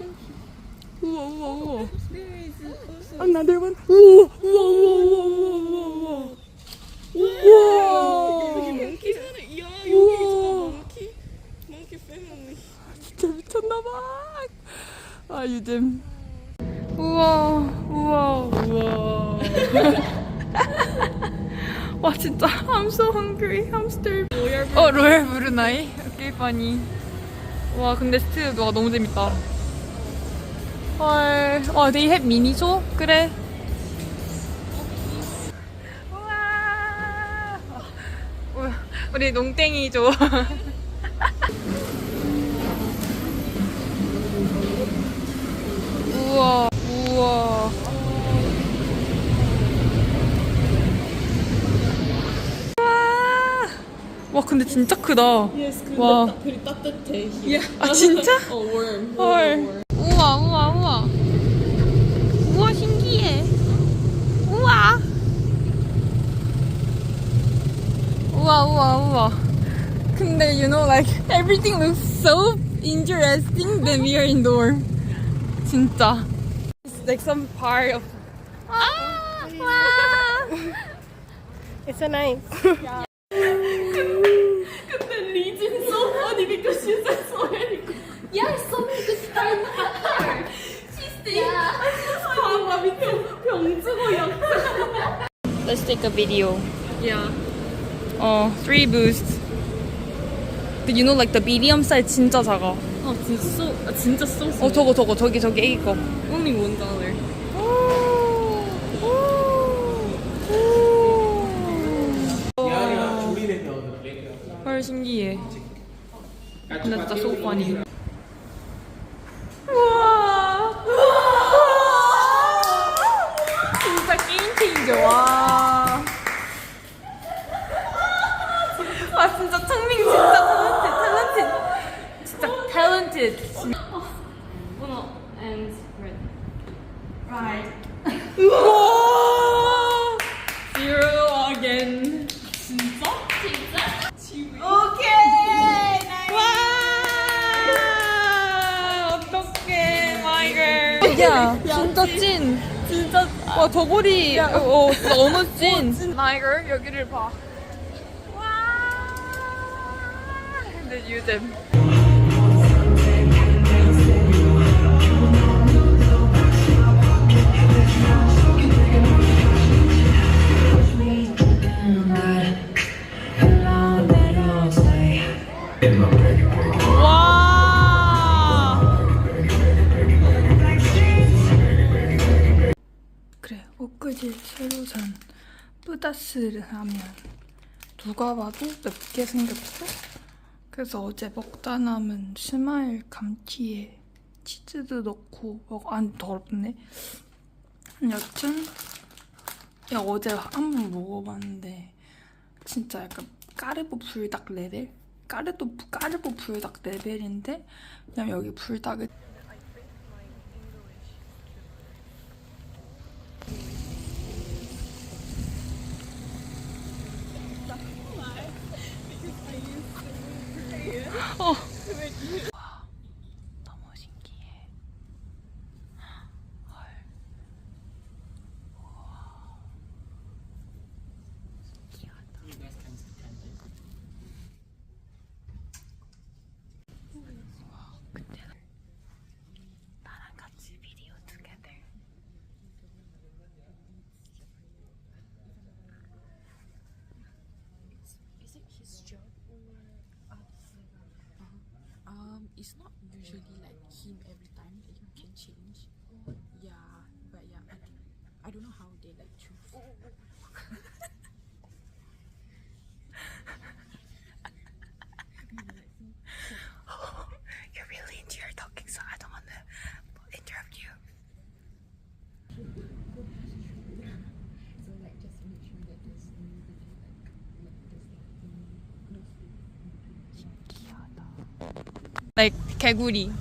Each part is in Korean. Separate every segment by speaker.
Speaker 1: Oh no.
Speaker 2: Whoa, whoa, whoa.
Speaker 1: There is also.
Speaker 2: Another one. Whoa, whoa, whoa, whoa, whoa, whoa, whoa.
Speaker 1: 여기 몽키잖아. 야 여기
Speaker 2: 우와.
Speaker 1: 저거 몽키. 몽키 패밀리.
Speaker 2: 진짜 미쳤나봐. 아 유잼. 우와, 우와, 우와. 와 진짜 I'm so hungry. Starving. 어 로얄 브루나이. 오케이 파니. 와 근데 누가 너무 재밌다. 헐. 와 they have 미니쇼? 그래. 우와. 우리 농땡이 줘. 우와, 우와. 우와. 와, 근데 진짜 크다.
Speaker 1: Yes, 근데
Speaker 2: 와.
Speaker 1: 딱 되게 따뜻해. Yeah.
Speaker 2: 아, 진짜?
Speaker 1: 어, warm.
Speaker 2: 헐. 우와, 우와, 우와. 우와, 신기해. 우와. 우와, 우와, 우와. 근데, you know, like, everything looks so interesting when we are indoor. 진짜. It's like some part of. 아, 와.
Speaker 3: It's so nice.
Speaker 1: 근데 리진 so funny because she said so many.
Speaker 4: Yeah, so many good friends
Speaker 2: Let's take a video.
Speaker 1: Yeah.
Speaker 2: 어, three boosts. But you know, like the medium size 진짜 작아.
Speaker 1: 아 진짜 so 아, 진짜 so
Speaker 2: 어. 저거, 저거, 저기, 저기 애기 거.
Speaker 1: Only one dollar.
Speaker 2: 헐 신기해. 근데 진짜. 우와. 진짜 게임 체인저 와. 와 진짜 청민 진짜 탤런티드 탤런티드 진짜 탤런티드.
Speaker 4: Uno and red.
Speaker 2: Right. 우와. Zero again.
Speaker 4: 진짜?
Speaker 2: 오케이. 와. 어떡해, 마이 걸. 야, 진짜 찐. 진짜. 와, 저고리. 어, 진짜 너무 찐. 마이 걸, 여기를 봐. 와. 근데 유잼. 엊그제 새로 산 뿌다스 라면 누가 봐도 맵게 생겼어. 그래서 어제 먹다 남은 스마일 감튀에 치즈도 넣고 먹, 안 더럽네. 여튼 야 어제 한 번 먹어봤는데 진짜 약간 까르보 불닭 레벨? 까르보 까르보 불닭 레벨인데 그냥 여기 불닭을 어.
Speaker 1: It's not usually like him every time. Like he can change. Yeah, but yeah, I I don't know how they like choose.
Speaker 2: You're really into your talking, so I don't want to interrupt you. Like 개구리,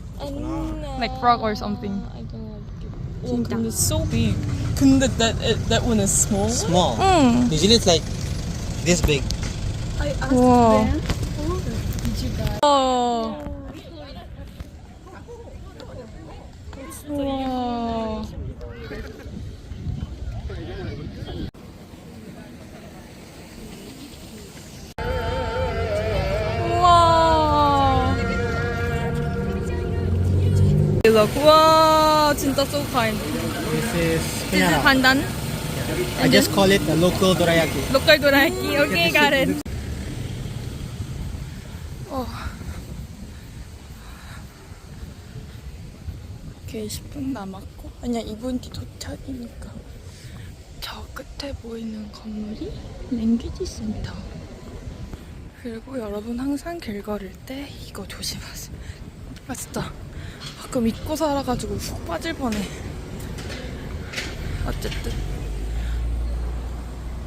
Speaker 2: like frog or something.
Speaker 1: I don't like it.
Speaker 2: Oh,
Speaker 1: 근데 it's so big. 근데 that that one is small.
Speaker 5: small.
Speaker 2: 응.
Speaker 5: Usually it's like this big.
Speaker 1: I asked
Speaker 2: Wow.
Speaker 1: Ben.
Speaker 2: 어. 우와. 진짜 so kind.
Speaker 5: This is
Speaker 2: This is
Speaker 5: Pinara.
Speaker 2: pandan.
Speaker 5: I just call it a local dorayaki.
Speaker 2: 로컬 도라이키. 오케이, got it. 어. 오케이, 10분 남았고. 아니야, 2분 뒤 도착이니까. 저 끝에 보이는 건물이 랭귀지 센터. 그리고 여러분 항상 길 걸을 때 이거 조심하세요. 아, 진짜. 가끔 잊고 살아가지고 훅 빠질 뻔해. 어쨌든.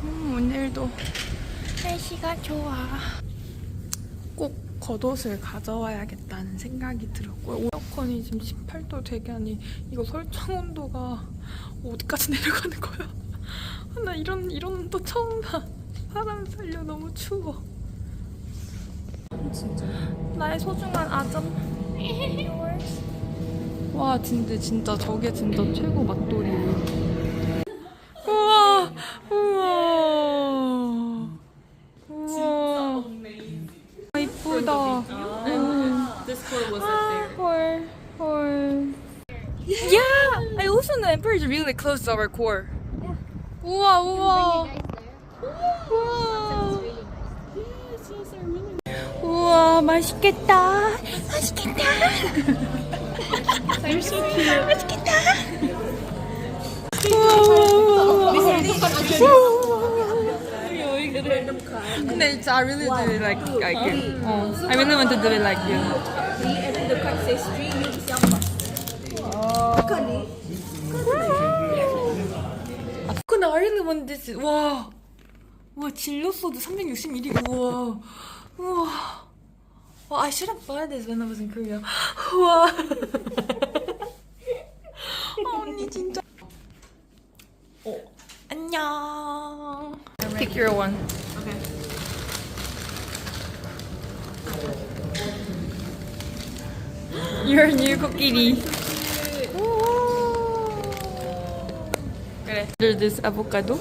Speaker 2: 음, 오늘도 날씨가 좋아. 꼭 겉옷을 가져와야겠다는 생각이 들었고요. 에어컨이 지금 18도 되게 하니 이거 설정 온도가 어디까지 내려가는 거야? 아, 나 이런 이런 온도 처음 봐. 사람 살려 너무 추워. 나의 소중한 아점. 와 진짜 진짜 저게 진짜 최고 맛돌이에요. 우와 우와 우와 아, 이쁘다
Speaker 4: there.
Speaker 2: 헐헐 Yeah I also know Emperor is really close to our core 우와 우와 우와 우와 맛있겠다 맛있겠다 맛있겠다 근데 진짜 I really do it like like you. 어, I really want to do it like you. 아, 근데 I really want this. 와, 와 진로 소드 361이. 우와, 우와. 와, I shouldn't buy this when I was in Korea. 우와. 아, 언니 진짜. 어, 안녕. Pick your one. Your new 코끼리. 그래. There's this avocado.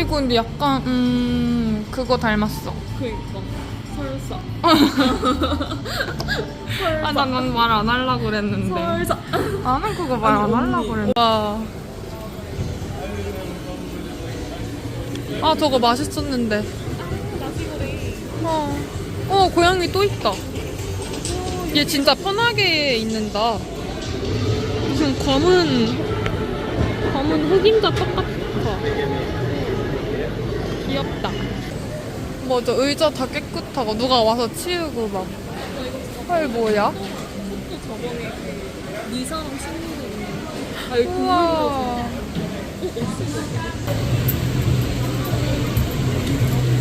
Speaker 2: 이거 근데 약간 음 그거 닮았어.
Speaker 1: 그니까 설사.
Speaker 2: 아난말안 하려고 그랬는데.
Speaker 1: 설사.
Speaker 2: 나는 그거 말 안 하려고 그랬는데. 와. 아 저거 맛있었는데. 어. 어 고양이 또 있다. 얘 진짜 편하게 있는다. 무슨 검은 검은 흑임자 똑같아. 귀엽다. 맞아 의자 다 깨끗하고 누가 와서 치우고 막. 헐 뭐야?
Speaker 1: 저번에 네 사람 친구도 있는. 아
Speaker 2: 우와.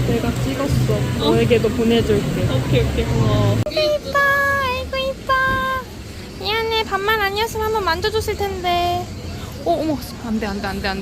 Speaker 2: 내가 찍었어. 너에게도 보내줄게.
Speaker 1: 오케이 오케이. 와.
Speaker 2: 이뻐, 아이고 이뻐. 미안해, 밥만 아니었으면 한번 만져줬을 텐데. 어, 어머, 안돼, 안돼, 안돼, 안돼.